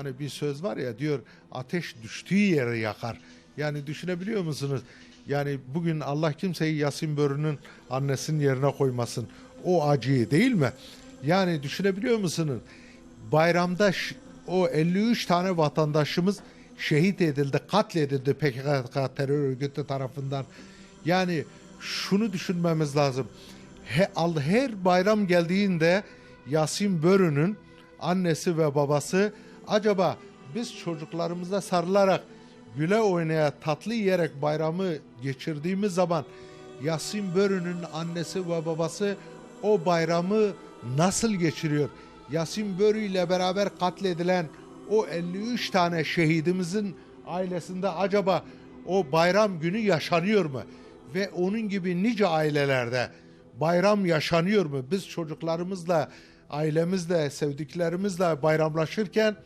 Hani bir söz var ya diyor ateş düştüğü yere yakar. Yani düşünebiliyor musunuz? Yani bugün Allah kimseyi Yasin Börü'nün annesinin yerine koymasın. O acıyı değil mi? Yani düşünebiliyor musunuz? Bayramda o 53 tane vatandaşımız şehit edildi, katledildi PKK terör örgütü tarafından. Yani şunu düşünmemiz lazım. Her bayram geldiğinde Yasin Börü'nün annesi ve babası acaba biz çocuklarımıza sarılarak güle oynaya tatlı yiyerek bayramı geçirdiğimiz zaman Yasin Börü'nün annesi ve babası o bayramı nasıl geçiriyor? Yasin Börü ile beraber katledilen o 53 tane şehidimizin ailesinde acaba o bayram günü yaşanıyor mu? Ve onun gibi nice ailelerde bayram yaşanıyor mu? Biz çocuklarımızla, ailemizle, sevdiklerimizle bayramlaşırken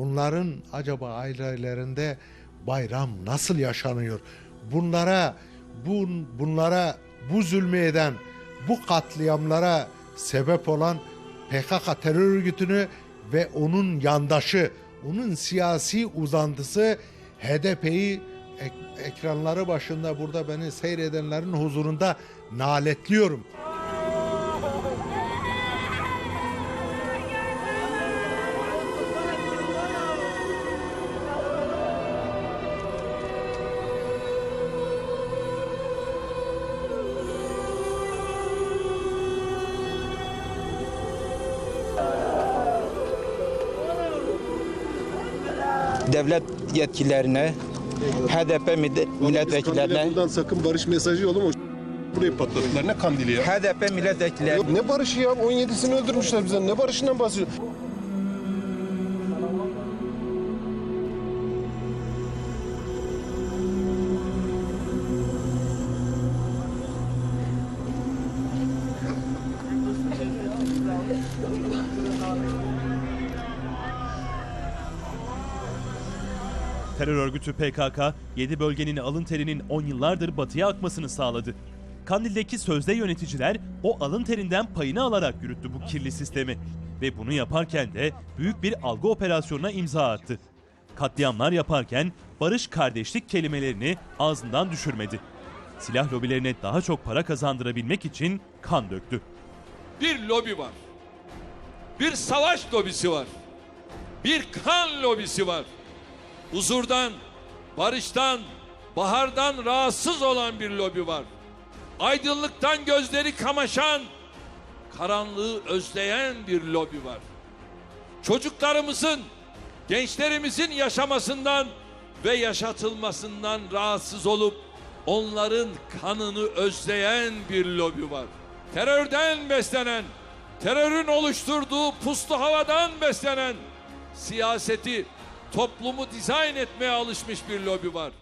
onların acaba ailelerinde bayram nasıl yaşanıyor? Bunlara bu bunlara bu zulmü eden, bu katliamlara sebep olan PKK terör örgütünü ve onun yandaşı, onun siyasi uzantısı HDP'yi ek- ekranları başında burada beni seyredenlerin huzurunda naletliyorum. Devlet yetkililerine, HDP milletvekillerine, buradan sakın barış mesajı yollama. Burayı patlattılar. Ne kandili ya? HDP milletvekillerine ne barışı ya? 17'sini öldürmüşler bize. Ne barışından bahsediyor? Terör örgütü PKK, 7 bölgenin alın terinin 10 yıllardır batıya akmasını sağladı. Kandil'deki sözde yöneticiler o alın terinden payını alarak yürüttü bu kirli sistemi. Ve bunu yaparken de büyük bir algı operasyonuna imza attı. Katliamlar yaparken barış kardeşlik kelimelerini ağzından düşürmedi. Silah lobilerine daha çok para kazandırabilmek için kan döktü. bir lobi var. Bir savaş lobisi var. Bir kan lobisi var. Huzurdan, barıştan, bahardan rahatsız olan bir lobi var. Aydınlıktan gözleri kamaşan, karanlığı özleyen bir lobi var. Çocuklarımızın, gençlerimizin yaşamasından ve yaşatılmasından rahatsız olup onların kanını özleyen bir lobi var. Terörden beslenen, terörün oluşturduğu puslu havadan beslenen, siyaseti, toplumu dizayn etmeye alışmış bir lobi var.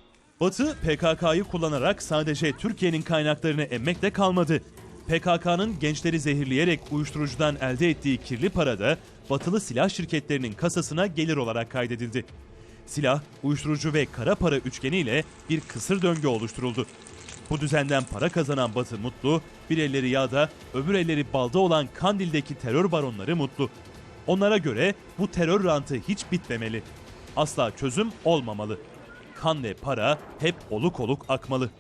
Batı PKK'yı kullanarak sadece Türkiye'nin kaynaklarını emmekle kalmadı. PKK'nın gençleri zehirleyerek uyuşturucudan elde ettiği kirli para da batılı silah şirketlerinin kasasına gelir olarak kaydedildi. Silah, uyuşturucu ve kara para üçgeniyle bir kısır döngü oluşturuldu. Bu düzenden para kazanan Batı mutlu, bir elleri yağda, öbür elleri balda olan Kandil'deki terör baronları mutlu. Onlara göre bu terör rantı hiç bitmemeli. Asla çözüm olmamalı. Kan ve para hep oluk oluk akmalı.